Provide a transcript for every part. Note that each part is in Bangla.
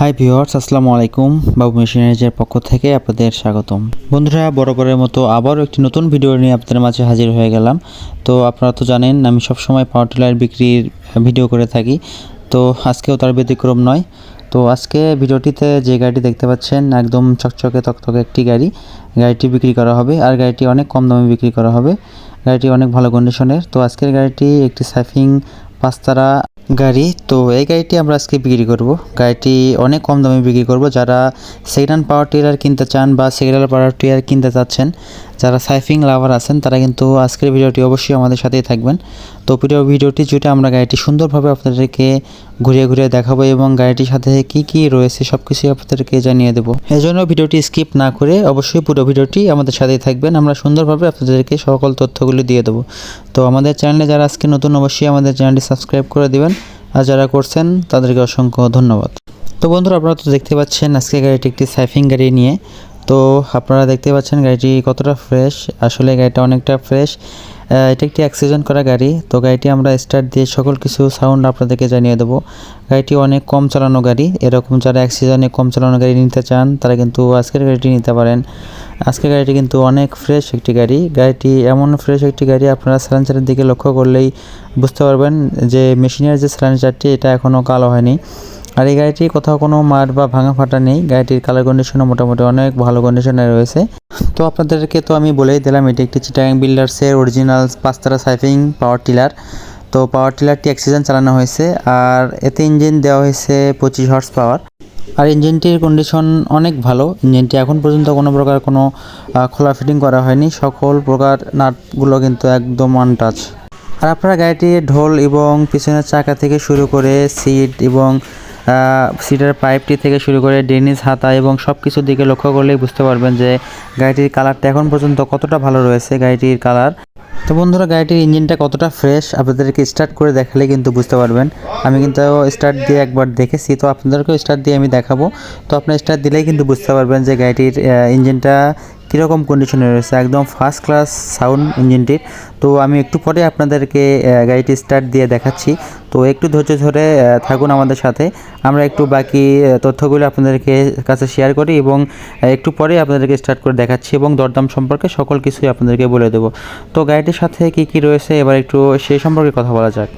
হাই ভিউয়ার্স আসসালামু আলাইকুম। বাবু মেশিনারিজের পক্ষ থেকে আপনাদের স্বাগতম। বন্ধুরা, বরাবরের মতো আবারও একটি নতুন ভিডিও নিয়ে আপনাদের মাঝে হাজির হয়ে গেলাম। তো আপনারা তো জানেন, আমি সবসময় পাওয়ার টিলার বিক্রির ভিডিও করে থাকি। তো আজকেও তার ব্যতিক্রম নয়। তো আজকে ভিডিওটিতে যে গাড়িটি দেখতে পাচ্ছেন, একদম চকচকে তকতকে একটি গাড়ি। গাড়িটি বিক্রি করা হবে আর গাড়িটি অনেক কম দামে বিক্রি করা হবে। গাড়িটি অনেক ভালো কন্ডিশনের তো আজকের গাড়িটি একটি সাইফিং পাঁচতারা গাড়ি। তো এই গাড়িটি আমরা আজকে বিক্রি করব। গাড়িটি অনেক কম দামে বিক্রি করব। যারা সেকেন্ড হ্যান্ড পাওয়ার টিলার কিনতে চান বা সেকেন্ড হ্যান্ড পাওয়ার টিলার কিনতে চাচ্ছেন, যারা সাইফিং লাভার আছেন, তারা কিন্তু আজকের ভিডিওটি অবশ্যই আমাদের সাথেই থাকবেন। তো প্রিয় ভিডিওটি জুড়ে আমরা গাড়িটি সুন্দরভাবে আপনাদেরকে ঘুরিয়ে ঘুরিয়ে দেখাবো এবং গাড়িটির সাথে কি কি রয়েছে সব কিছুই আপনাদেরকে জানিয়ে দেবো। এজন্য ভিডিওটি স্কিপ না করে অবশ্যই পুরো ভিডিওটি আমাদের সাথেই থাকবেন। আমরা সুন্দরভাবে আপনাদেরকে সকল তথ্যগুলি দিয়ে দেবো। তো আমাদের চ্যানেলে যারা আজকে নতুন, অবশ্যই আমাদের চ্যানেলটি সাবস্ক্রাইব করে দিবেন। আর যারা করছেন, তাদেরকে অসংখ্য ধন্যবাদ। তো বন্ধুরা, আপনারা তো দেখতে পাচ্ছেন আজকে গাড়িটি একটি সাইফিং গাড়ি নিয়ে। তো আপনারা দেখতে পাচ্ছেন গাড়িটি কতটা ফ্রেশ। আসলে গাড়িটা অনেকটা ফ্রেশ। এটা একটি অ্যাক্সিডেন্ট করা গাড়ি। তো গাড়িটি আমরা স্টার্ট দিয়ে সকল কিছু সাউন্ড আপনাদেরকে জানিয়ে দেবো। গাড়িটি অনেক কম চালানো গাড়ি। এরকম যারা অ্যাক্সিডেন্টে কম চালানো গাড়ি নিতে চান, তারা কিন্তু আজকের গাড়িটি নিতে পারেন। আজকের গাড়িটি কিন্তু অনেক ফ্রেশ একটি গাড়ি। গাড়িটি এমন ফ্রেশ একটি গাড়ি, আপনারা সাইলেন্সারের দিকে লক্ষ্য করলেই বুঝতে পারবেন যে মেশিনের যে সাইলেন্সারটি এটা এখনও কালো হয়নি। আর এই গাড়িটি কোথাও কোনো মাঠ বা ভাঙা ফাটা নেই। গাড়িটির কালার কন্ডিশনও মোটামুটি অনেক ভালো কন্ডিশনে রয়েছে। তো আপনাদেরকে তো আমি বলেই দিলাম, এটি একটি চিটাগাং বিল্ডার্সের অরিজিনাল পাঁচতারা সাইফিং পাওয়ার টিলার তো পাওয়ার টিলারটি অ্যাক্সিডেন্ট চালানো হয়েছে আর এতে ইঞ্জিন দেওয়া হয়েছে পঁচিশ হর্স পাওয়ার আর ইঞ্জিনটির কন্ডিশন অনেক ভালো। ইঞ্জিনটি এখন পর্যন্ত কোনো প্রকার কোনো খোলা ফিটিং করা হয়নি। সকল প্রকার নাটগুলো কিন্তু একদম আনটাচ আর আপনারা গাড়িটির ঢোল এবং পিছনের চাকা থেকে শুরু করে সিট এবং সিটের পাইপটি থেকে শুরু করে ডেনিস হাতা এবং সব কিছুর দিকে লক্ষ্য করলেই বুঝতে পারবেন যে গাড়িটির কালারটা এখন পর্যন্ত কতটা ভালো রয়েছে গাড়িটির কালার তো বন্ধুরা, গাড়িটির ইঞ্জিনটা কতটা ফ্রেশ আপনাদেরকে স্টার্ট করে দেখালে কিন্তু বুঝতে পারবেন। আমি কিন্তু স্টার্ট দিয়ে একবার দেখেছি, তো আপনাদেরকেও স্টার্ট দিয়ে আমি দেখাবো। তো আপনার স্টার্ট দিলেই কিন্তু বুঝতে পারবেন যে গাড়িটির ইঞ্জিনটা কীরকম কন্ডিশনে রয়েছে। একদম ফার্স্ট ক্লাস সাউন্ড ইঞ্জিনটির তো আমি একটু পরে আপনাদেরকে গাড়িটি স্টার্ট দিয়ে দেখাচ্ছি। তো একটু ধৈর্য ধরে থাকুন আমাদের সাথে। আমরা একটু বাকি তথ্যগুলো আপনাদেরকে কাছে শেয়ার করি এবং একটু পরে আপনাদেরকে স্টার্ট করে দেখাচ্ছি এবং দরদাম সম্পর্কে সকল কিছুই আপনাদেরকে বলে দেবো। তো গাড়িটির সাথে কি কি রয়েছে? এবার একটু সেই সম্পর্কে কথা বলা যাক।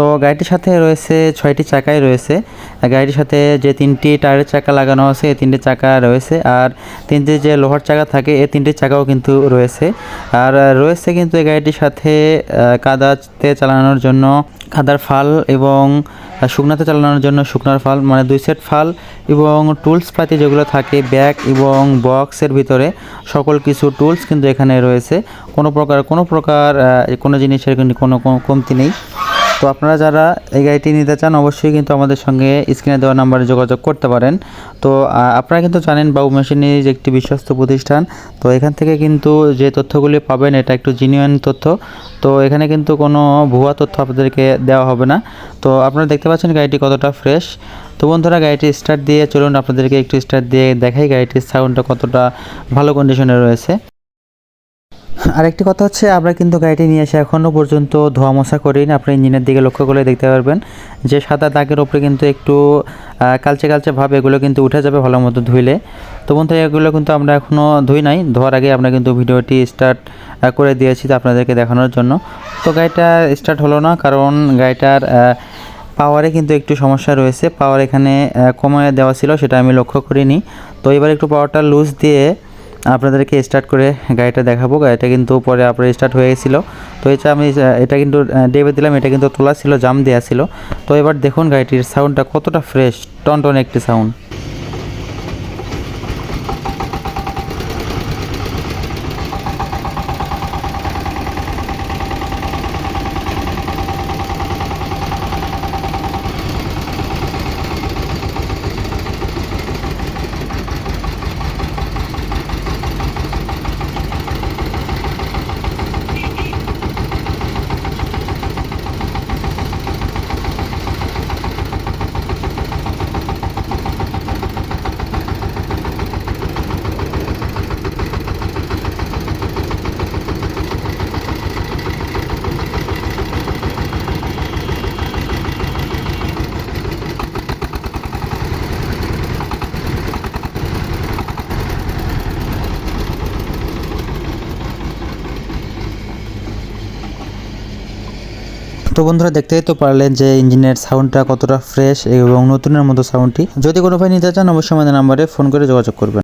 তো গাড়িটির সাথে রয়েছে ছয়টি চাকাই রয়েছে। গাড়িটির সাথে যে তিনটি টায়ারের চাকা লাগানো আছে এই তিনটি চাকা রয়েছে। আর তিনটি যে লোহার চাকা থাকে এই তিনটি চাকাও কিন্তু রয়েছে। আর রয়েছে কিন্তু এই গাড়িটির সাথে কাদাতে চালানোর জন্য কাদার ফাল এবং শুকনাতে চালানোর জন্য শুকনার ফাল মানে দুই সেট ফাল এবং টুলস পাতি যেগুলো থাকে, ব্যাগ এবং বক্সের ভিতরে, সকল কিছু টুলস কিন্তু এখানে রয়েছে। কোনো প্রকার কোনো প্রকার কোনো জিনিসের কিন্তু কোনো কমতি নেই। তো আপনারা যারা এই গাড়িটি নিতে চান, অবশ্যই কিন্তু আমাদের সঙ্গে স্ক্রিনে দেওয়া নাম্বারে যোগাযোগ করতে পারেন। তো আপনারা কিন্তু জানেন বাবু মেশিনারিজ একটি বিশ্বস্ত প্রতিষ্ঠান, তো এখান থেকে কিন্তু যে তথ্যগুলি পাবেন, এটা একটু জিনিউয়ান তথ্য। তো এখানে কিন্তু কোনো ভুয়া তথ্য আপনাদেরকে দেওয়া হবে না। তো আপনারা দেখতে পাচ্ছেন গাড়িটি কতটা ফ্রেশ তো বন্ধুরা, গাড়িটি স্টার্ট দিয়ে চলুন, আপনাদেরকে একটু স্টার্ট দিয়ে দেখাই গাড়িটির সাউন্ডটা কতটা ভালো কন্ডিশনে রয়েছে। আরেকটি কথা হচ্ছে, আমরা কিন্তু গাড়িটি নিয়ে এসে এখনও পর্যন্ত ধোয়া মশা করিনি। আপনি ইঞ্জিনের দিকে লক্ষ্য করে দেখতে পারবেন যে সাদা দাগের ওপরে কিন্তু একটু কালচে কালচে ভাব এগুলো কিন্তু উঠে যাবে ভালো মতো ধুইলে। তো বন্ধু, এগুলো কিন্তু আমরা এখনও ধুই নাই। ধোয়ার আগে আমরা কিন্তু ভিডিওটি স্টার্ট করে দিয়েছি তো আপনাদেরকে দেখানোর জন্য। তো গাড়িটা স্টার্ট হলো না, কারণ গাড়িটার পাওয়ারে কিন্তু একটু সমস্যা রয়েছে। পাওয়ার এখানে কমায় দেওয়া ছিল, সেটা আমি লক্ষ্য করিনি। তো এবার একটু পাওয়ারটা লুজ দিয়ে আপনাদেরকে স্টার্ট করে গাড়িটা দেখাবো। গাড়িটা কিন্তু পরে আপনার স্টার্ট হয়ে গেছিল। তো এটা আমি, এটা কিন্তু ডেবে দিলাম। এটা কিন্তু তোলা ছিল, জাম দেওয়া ছিল। তো এবার দেখুন গাড়িটির সাউন্ডটা কতটা ফ্রেশ টন টন একটি সাউন্ড তো বন্ধুরা দেখতেই তো পারলেন যে ইঞ্জিনের সাউন্ডটা কতটা ফ্রেশ এবং নতুনের মতো সাউন্ডটি যদি কোনো ভাই নিতে চান, অবশ্যই আমাদের নাম্বারে ফোন করে যোগাযোগ করবেন।